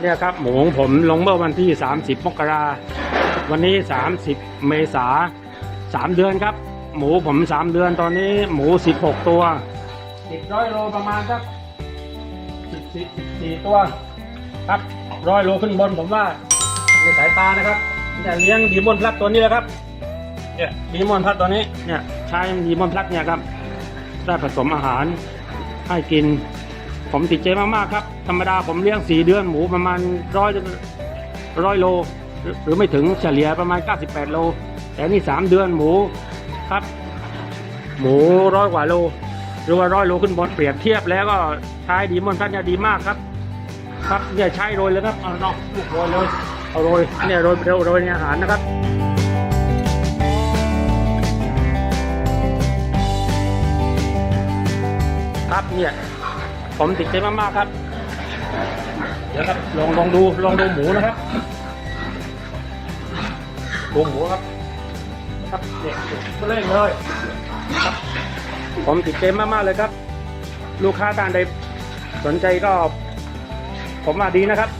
เนี่ยครับหมูของผมลงเมื่อวันที่ 30 มกราวันนี้ 30 เมษาสามเดือนครับ หมูผม 3 เดือนตอนนี้หมู 16 ตัวอีกร้อยโลประมาณสัก14ตัวครับร้อยโลขึ้นบนผมว่าในสายตานะครับเนี่เลี้ยงดีมอนพลัดตัวนี้แหละครับเนี่ยดีมอนพลัดตัวนี้เนี่ยใช้ดีมอนพลัดเนี่ยครับได้ผสมอาหารให้กิน ผมติดใจมากๆครับ ธรรมดาผมเลี้ยงสี่เดือนหมูประมาณร้อยร้อยโล หรือไม่ถึงเฉลี่ยประมาณ 98 โล แต่นี่สามเดือนหมูครับ หมูร้อยกว่าโล หรือว่าร้อยโลขึ้นบนเปรียบเทียบแล้วก็ใช้ดีมอนพลัดเนี่ยดีมากครับ ครับเนี่ยใช้โรยเลยครับเอาเน้องลูกโรยเลยเอาโรยเนี่ยโรยโรยโรยในอาหารนะครับครับเนี่ย ผมติดใจมากๆครับ เดี๋ยวครับลองลองดูลองดูหมูนะครับดูหมูครับ ครับเนี่ยก็เล่นเลยครับผมติดใจมากๆเลยครับ ลูกค้าท่านใดสนใจก็ ผมว่าดีนะครับ